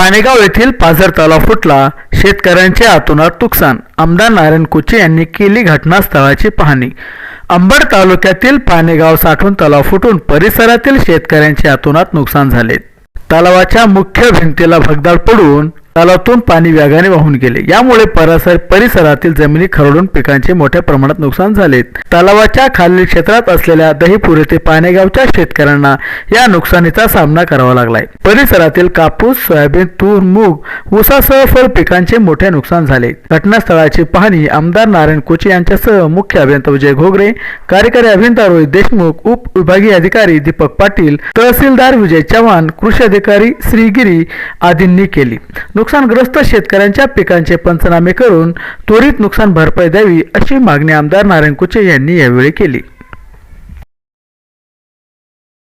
पानेगाव येथील पाझर तलाव फुटला. शेतकऱ्यांचे आतोनात नुकसान. आमदार नारायण कुचे यांनी केली घटनास्थळाची पाहणी. अंबड तालुक्यातील पानेगाव साठून तलाव फुटून परिसरातील शेतकऱ्यांचे आतोनात नुकसान झाले. तलावाच्या मुख्य भिंतीला भगदाड पडून तलावातून पाणी व्यागाने वाहून गेले. यामुळे परिसर परिसरातील जमिनी खरडून पिकांचे मोठ्या प्रमाणात नुकसान झाले तलावाच्या खालील क्षेत्रात असलेल्या दहीपूर येथे पानेगावच्या शेतकऱ्यांना या नुकसानीचा सामना करावा लागलाय. परिसरातील कापूस सोयाबीन तूर मूग उसासह फळ पिकांचे मोठे नुकसान झाले. घटनास्थळाची पाहणी आमदार नारायण कोचे यांच्यासह मुख्य अभियंता विजय घोगरे कार्यकारी अभियंता रोहित देशमुख उप विभागीय अधिकारी दीपक पाटील तहसीलदार विजय चव्हाण कृषी अधिकारी श्रीगिरी आदींनी केली. नुकसानग्रस्त शेतकऱ्यांच्या पिकांचे पंचनामे करून त्वरित नुकसान भरपाई द्यावी अशी मागणी आमदार नारायण कुचे यांनी यावेळी केली.